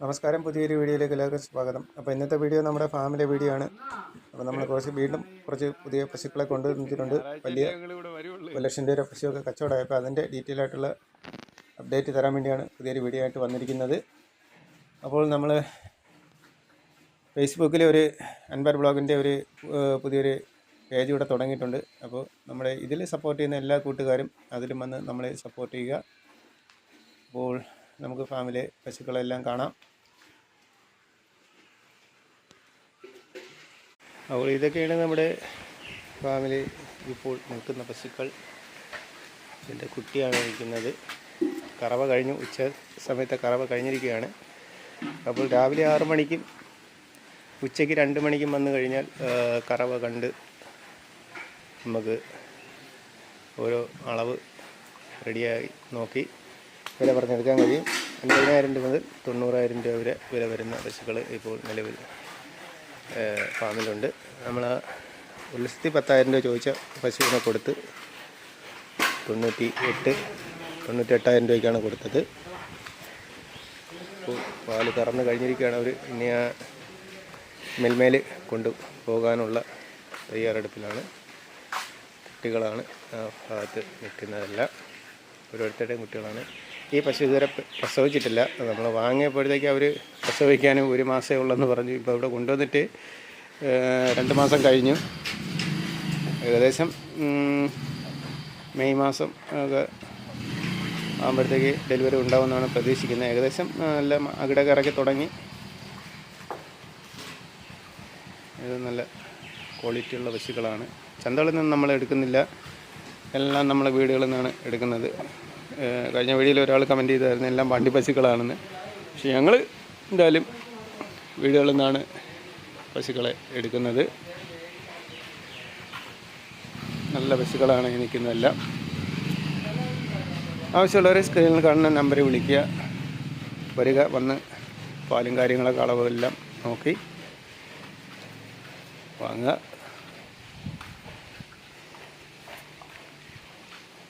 നമസ്കാരം. പുതിയൊരു വീഡിയോയിലേക്ക് എല്ലാവർക്കും സ്വാഗതം. അപ്പോൾ ഇന്നത്തെ വീഡിയോ നമ്മുടെ ഫാമിലി വീഡിയോ ആണ്. അപ്പോൾ നമ്മൾ കുറച്ച് വീണ്ടും കുറച്ച് പുതിയ പശുക്കളെ കൊണ്ടുവന്നിട്ടുണ്ട്. വലിയ ഒരു ലക്ഷം രൂപ പശുവൊക്കെ കച്ചവടമായപ്പോൾ അതിന്റെ ഡീറ്റെയിൽ ആയിട്ടുള്ള അപ്ഡേറ്റ് തരാൻ വേണ്ടിയാണ് പുതിയൊരു വീഡിയോ ആയിട്ട് വന്നിരിക്കുന്നത്. അപ്പോൾ നമ്മൾ ഫേസ്ബുക്കിൽ ഒരു അൻപർ ബ്ലോഗിന്റെ ഒരു പുതിയൊരു പേജ് ഇവിടെ തുടങ്ങിയിട്ടുണ്ട്. അപ്പോൾ നമ്മുടെ ഇതിൽ സപ്പോർട്ട് ചെയ്യുന്ന എല്ലാ കൂട്ടുകാരും അതിലും വന്ന് നമ്മളെ സപ്പോർട്ട് ചെയ്യുക. അപ്പോൾ നമുക്ക് ഫാമിലെ പശുക്കളെല്ലാം കാണാം. അപ്പോൾ ഇതൊക്കെയാണ് നമ്മുടെ ഫാമിലി ഇപ്പോൾ നിൽക്കുന്ന പശുക്കൾ. ഇതിന്റെ കുട്ടിയാണ് നിൽക്കുന്നത്. കറവ കഴിഞ്ഞു. ഉച്ച സമയത്തെ കറവ കഴിഞ്ഞിരിക്കുകയാണ്. അപ്പോൾ രാവിലെ ആറ് മണിക്കും ഉച്ചയ്ക്ക് രണ്ട് മണിക്കും വന്നു കഴിഞ്ഞാൽ കറവ കണ്ട് നമുക്ക് ഓരോ അളവ് റെഡിയായി നോക്കി വില പറഞ്ഞെടുക്കാൻ കഴിയും. അൻപതിനായിരം രൂപ മുതൽ തൊണ്ണൂറായിരം രൂപ വരെ വില വരുന്ന പശുക്കൾ ഇപ്പോൾ നിലവിൽ ഫാമിലുണ്ട്. നമ്മൾ ഒരു ലക്ഷത്തി പത്തായിരം രൂപ ചോദിച്ച പശുവിനെ കൊടുത്ത് തൊണ്ണൂറ്റി എട്ട് തൊണ്ണൂറ്റി എട്ടായിരം രൂപയ്ക്കാണ് കൊടുത്തത്. ഇപ്പോൾ പാൽ കറന്ന് കഴിഞ്ഞിരിക്കുകയാണ് അവർ. ഇനി ആ മെൽമേൽ കൊണ്ടു പോകാനുള്ള തയ്യാറെടുപ്പിലാണ്. കുട്ടികളാണ് ആ ഭാഗത്ത് നിൽക്കുന്നതെല്ലാം. ഓരോരുത്തരുടെയും കുട്ടികളാണ് ഈ പശു ഇതുവരെ പ്രസവിച്ചിട്ടില്ല. നമ്മൾ വാങ്ങിയപ്പോഴത്തേക്ക് അവർ പ്രസവിക്കാനും ഒരു മാസമേ ഉള്ളെന്ന് പറഞ്ഞു. ഇപ്പോൾ ഇവിടെ കൊണ്ടുവന്നിട്ട് രണ്ട് മാസം കഴിഞ്ഞു. ഏകദേശം മെയ് മാസം ഒക്കെ ആകുമ്പോഴത്തേക്ക് ഡെലിവറി ഉണ്ടാവുമെന്നാണ് പ്രതീക്ഷിക്കുന്നത്. ഏകദേശം നല്ല എല്ലാം കറക്കി തുടങ്ങി. ഇത് നല്ല ക്വാളിറ്റിയുള്ള പശുക്കളാണ്. ചന്തകളിൽ നിന്ന് നമ്മൾ എടുക്കുന്നില്ല. എല്ലാം നമ്മളെ വീടുകളിൽ നിന്നാണ് എടുക്കുന്നത്. കഴിഞ്ഞ വീഡിയോയിൽ ഒരാൾ കമന്റ് ചെയ്തായിരുന്നു എല്ലാം വണ്ടി പശുക്കളാണെന്ന്. പക്ഷെ ഞങ്ങൾ എന്തായാലും വീടുകളിൽ നിന്നാണ് പശുക്കളെ എടുക്കുന്നത്. നല്ല പശുക്കളാണ് എനിക്കുന്നതെല്ലാം ആവശ്യമുള്ളവരെ സ്ക്രീനിൽ കാണുന്ന നമ്പറിൽ വിളിക്കുക. വരിക വന്ന് പാലും കാര്യങ്ങളൊക്കെ അളവെല്ലാം നോക്കി. വാങ്ങുക.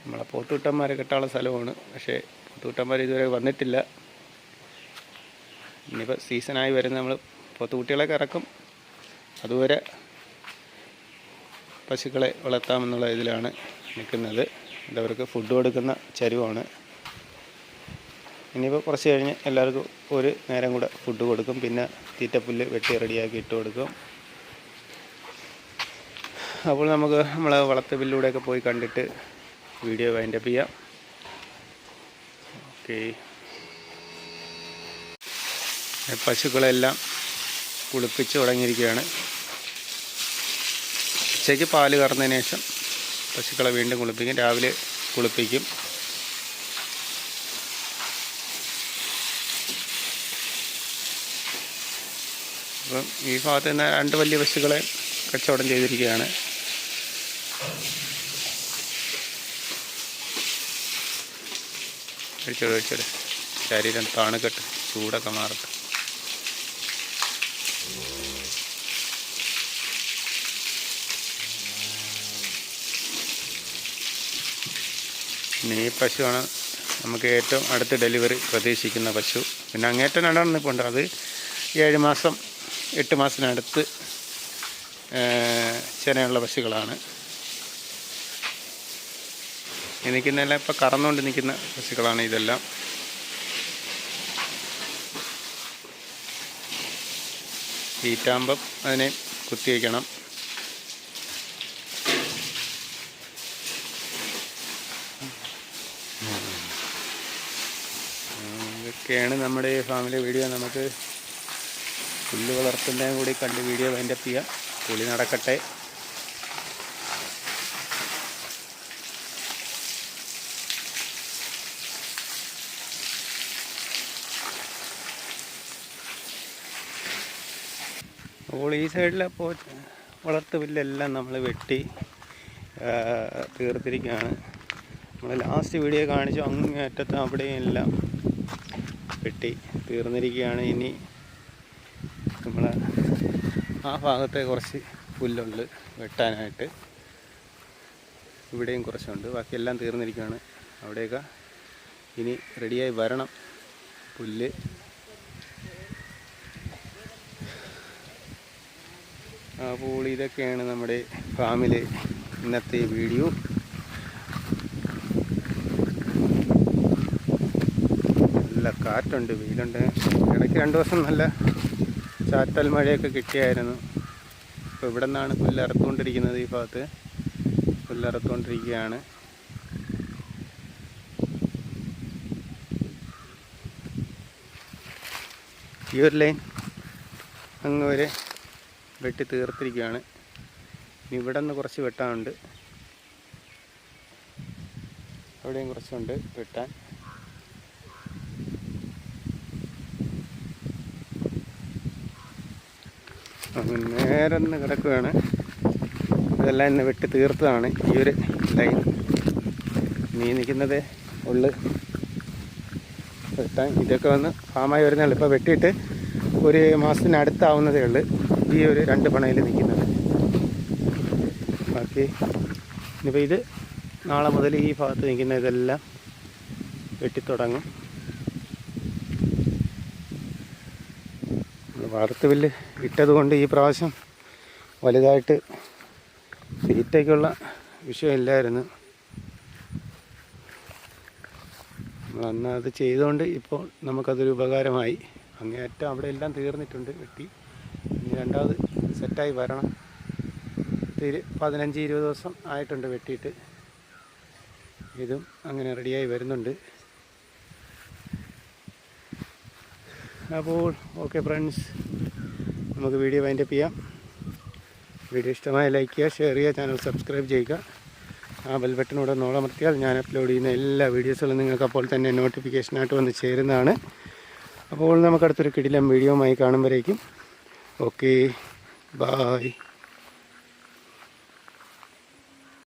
നമ്മളെ പോത്തുട്ടന്മാരെ കെട്ടാനുള്ള സ്ഥലമാണ്. പക്ഷേ പോത്തുകുട്ടന്മാർ ഇതുവരെ വന്നിട്ടില്ല. ഇനിയിപ്പോൾ സീസണായി വരുന്ന നമ്മൾ പോത്തുകുട്ടികളെ ഇറക്കും. അതുവരെ പശുക്കളെ വളർത്താമെന്നുള്ള ഇതിലാണ് നിൽക്കുന്നത്. ഇതവർക്ക് ഫുഡ് കൊടുക്കുന്ന ചരുവാണ്. ഇനിയിപ്പോൾ കുറച്ച് കഴിഞ്ഞ് എല്ലാവർക്കും ഒരു നേരം കൂടെ ഫുഡ് കൊടുക്കും. പിന്നെ തീറ്റപ്പുല്ല് വെട്ടി റെഡിയാക്കി ഇട്ട് കൊടുക്കും. അപ്പോൾ നമുക്ക് നമ്മളെ വളർത്ത് ബില്ലൂടെയൊക്കെ പോയി കണ്ടിട്ട് വീഡിയോ വൈൻഡപ്പ് ചെയ്യാം. ഓക്കെ പശുക്കളെല്ലാം കുളിപ്പിച്ച് തുടങ്ങിയിരിക്കുകയാണ് ഉച്ചയ്ക്ക് പാൽ കറന്നതിന് ശേഷം പശുക്കളെ വീണ്ടും കുളിപ്പിക്കും. രാവിലെ കുളിപ്പിക്കും. അപ്പം ഈ ഭാഗത്ത് നിന്ന് രണ്ട് വലിയ പശുക്കളെ കച്ചവടം ചെയ്തിരിക്കുകയാണ്. കഴിച്ചോട് കഴിച്ചോട് ശരീരം തണുക്കട്ട് ചൂടൊക്കെ മാറട്ടെ. ഈ പശുവാണ് നമുക്ക് ഏറ്റവും അടുത്ത് ഡെലിവറി പ്രതീക്ഷിക്കുന്ന പശു. പിന്നെ അങ്ങേറ്റം രണ്ടെണ്ണം ഇപ്പോൾ ഉണ്ട് അത് ഏഴ് മാസം എട്ട് മാസത്തിനടുത്ത് ചെനയുള്ള പശുക്കളാണ്. നിൽക്കുന്നതെല്ലാം ഇപ്പോൾ കറന്നുകൊണ്ട് നിൽക്കുന്ന പശുക്കളാണ് ഇതെല്ലാം. തീറ്റാകുമ്പം അതിനെ കുത്തി കുത്തിവയ്ക്കണം ഇതൊക്കെയാണ് നമ്മുടെ ഫാമിലി വീഡിയോ. നമുക്ക് പുല്ല് വളർത്തുന്നതും കൂടി കണ്ട് വീഡിയോ വൈൻഡപ്പ് ചെയ്യാം. പുളി നടക്കട്ടെ. അപ്പോൾ ഈ സൈഡിലെ പോ വളർത്തു പുല്ലെല്ലാം നമ്മൾ വെട്ടി തീർത്തിരിക്കുകയാണ് നമ്മൾ ലാസ്റ്റ് വീഡിയോ കാണിച്ചു അങ്ങേറ്റത്ത് അവിടെയും എല്ലാം വെട്ടി തീർന്നിരിക്കുകയാണ്. ഇനി നമ്മൾ ആ ഭാഗത്തെ കുറച്ച് പുല്ലുണ്ട് വെട്ടാനായിട്ട്. ഇവിടെയും കുറച്ചുണ്ട്. ബാക്കിയെല്ലാം തീർന്നിരിക്കുകയാണ്. അവിടെയൊക്കെ ഇനി റെഡിയായി വരണം. പുല്ല് അപ്പോൾ ഇതൊക്കെയാണ് നമ്മുടെ ഫാമിലെ ഇന്നത്തെ വീഡിയോ. നല്ല കാറ്റുണ്ട് വെയിലുണ്ട്. ഇടയ്ക്ക് രണ്ട് ദിവസം നല്ല ചാറ്റൽ മഴയൊക്കെ കിട്ടിയായിരുന്നു. ഇപ്പോൾ ഇവിടെ നിന്നാണ് പുല്ലറുത്തുകൊണ്ടിരിക്കുന്നത് ഈ ഭാഗത്ത്. പുല്ലറുത്തുകൊണ്ടിരിക്കുകയാണ് ഈ ഒരു ലൈൻ അങ്ങ് വരെ വെട്ടി തീർത്തിരിക്കുകയാണ്. ഇവിടെ നിന്ന് കുറച്ച് വെട്ടാനുണ്ട്. അവിടെയും കുറച്ചുണ്ട് വെട്ടാൻ. അങ്ങ് നേരെ നിന്ന് കിടക്കുകയാണ്. ഇതെല്ലാം ഇന്ന് വെട്ടി തീർത്തതാണ് ഈ ഒരു ലൈൻ. നീ നിൽക്കുന്നത് ഉള്ളു വെട്ടാൻ. ഇതൊക്കെ വന്ന് ഫാമായി വരുന്നേ ഉള്ളൂ. ഇപ്പോൾ വെട്ടിയിട്ട് ഒരു മാസത്തിനടുത്താവുന്നതേ ഉള്ളൂ. ഈ ഒരു രണ്ട് പണയിൽ നിൽക്കുന്നത്. ബാക്കി ഇനിയിപ്പോൾ ഇത് നാളെ മുതൽ ഈ ഭാഗത്ത് നിൽക്കുന്ന ഇതെല്ലാം വെട്ടിത്തുടങ്ങും. വളർത്ത് വില്ല് ഇട്ടതുകൊണ്ട് ഈ പ്രാവശ്യം വലുതായിട്ട് തീറ്റയ്ക്കുള്ള വിഷയമില്ലായിരുന്നു. നമ്മൾ അന്ന് അത് ചെയ്തുകൊണ്ട് ഇപ്പോൾ നമുക്കതൊരു ഉപകാരമായി. അങ്ങേയറ്റം അവിടെ എല്ലാം തീർന്നിട്ടുണ്ട് വെട്ടി. രണ്ടാമത് സെറ്റായി വരണം. തിരി പതിനഞ്ച് ഇരുപത് ദിവസം ആയിട്ടുണ്ട് വെട്ടിയിട്ട്. ഇതും അങ്ങനെ റെഡിയായി വരുന്നുണ്ട്. അപ്പോൾ ഓക്കെ ഫ്രണ്ട്സ് നമുക്ക് വീഡിയോ വൈൻഡപ്പ് ചെയ്യാം. വീഡിയോ ഇഷ്ടമായ ലൈക്ക് ചെയ്യുക ഷെയർ ചെയ്യുക ചാനൽ സബ്സ്ക്രൈബ് ചെയ്യുക. ആ ബെൽബട്ടനോട് നോളമർത്തിയാൽ ഞാൻ അപ്ലോഡ് ചെയ്യുന്ന എല്ലാ വീഡിയോസുകളും നിങ്ങൾക്ക് അപ്പോൾ തന്നെ നോട്ടിഫിക്കേഷനായിട്ട് വന്ന് ചേരുന്നതാണ്. അപ്പോൾ നമുക്കടുത്തൊരു കിടിലം വീഡിയോയുമായി കാണുമ്പോഴേക്കും ഓക്കെ ബായ്